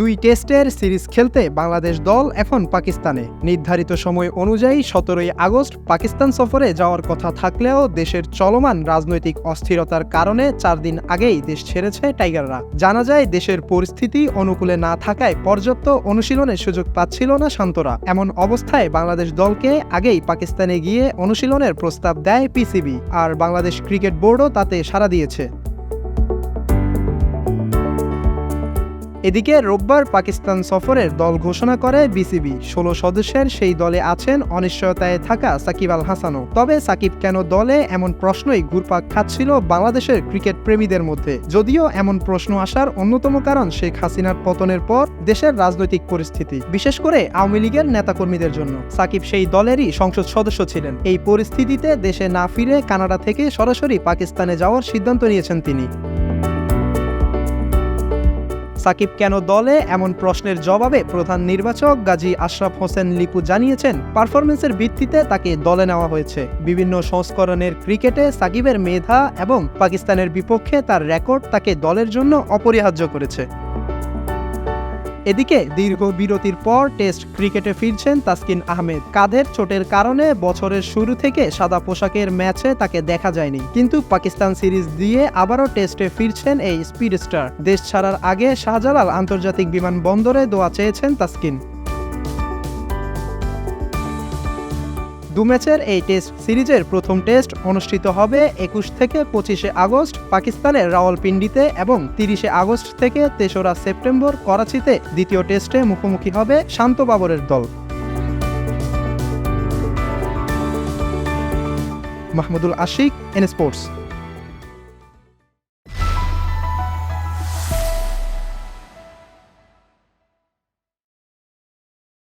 দুই টেস্টের সিরিজ খেলতে বাংলাদেশ দল এখন পাকিস্তানে। নির্ধারিত সময় অনুযায়ী সতেরোই আগস্ট পাকিস্তান সফরে যাওয়ার কথা থাকলেও দেশের চলমান রাজনৈতিক অস্থিরতার কারণে চার দিন আগেই দেশ ছেড়েছে টাইগাররা। জানা যায়, দেশের পরিস্থিতি অনুকূলে না থাকায় পর্যাপ্ত অনুশীলনের সুযোগ পাচ্ছিল না শান্তরা। এমন অবস্থায় বাংলাদেশ দলকে আগেই পাকিস্তানে গিয়ে অনুশীলনের প্রস্তাব দেয় পিসিবি, আর বাংলাদেশ ক্রিকেট বোর্ডও তাতে সাড়া দিয়েছে। এদিকে রোববার পাকিস্তান সফরের দল ঘোষণা করে বিসিবি। ষোলো সদস্যের সেই দলে আছেন অনিশ্চয়তায় থাকা সাকিব আল হাসানও। তবে সাকিব কেন দলে এমন প্রশ্নই ঘুরপাক খাচ্ছিল বাংলাদেশের ক্রিকেট প্রেমীদের মধ্যে। যদিও এমন প্রশ্ন আসার অন্যতম কারণ শেখ হাসিনার পতনের পর দেশের রাজনৈতিক পরিস্থিতি, বিশেষ করে আওয়ামী লীগের নেতাকর্মীদের জন্য। সাকিব সেই দলেরই সংসদ সদস্য ছিলেন। এই পরিস্থিতিতে দেশে না ফিরে কানাডা থেকে সরাসরি পাকিস্তানে যাওয়ার সিদ্ধান্ত নিয়েছেন তিনি। সাকিব কেন দলে? এমন প্রশ্নের জবাবে প্রধান নির্বাচক গাজী আশরাফ হোসেন লিপু জানিয়েছেন পারফরমেন্সের ভিত্তিতে তাকে দলে নেওয়া হয়েছে। বিভিন্ন সংস্করণের ক্রিকেটে সাকিবের মেধা এবং পাকিস্তানের বিপক্ষে তার রেকর্ড তাকে দলের জন্য অপরিহার্য করেছে। এদিকে দীর্ঘ বিরতির পর টেস্ট ক্রিকেটে ফিরছেন তাসকিন আহমেদ। কাঁধের চোটের কারণে বছরের শুরু থেকে সাদা পোশাকের ম্যাচে তাকে দেখা যায়নি। কিন্তু পাকিস্তান সিরিজ দিয়ে আবারও টেস্টে ফিরছেন এই স্পিড স্টার দেশ ছাড়ার আগে শাহজালাল আন্তর্জাতিক বিমানবন্দরে দোয়া চেয়েছেন তাসকিন। দু ম্যাচের এই টেস্ট সিরিজের প্রথম টেস্ট অনুষ্ঠিত হবে একুশ থেকে পঁচিশে আগস্ট পাকিস্তানের রাওয়ালপিন্ডিতে এবং তিরিশে আগস্ট থেকে তেসরা সেপ্টেম্বর করাচিতে দ্বিতীয় টেস্টে মুখোমুখি হবে শান্ত বাবরের দল। Mahmudul Ashik, N sports.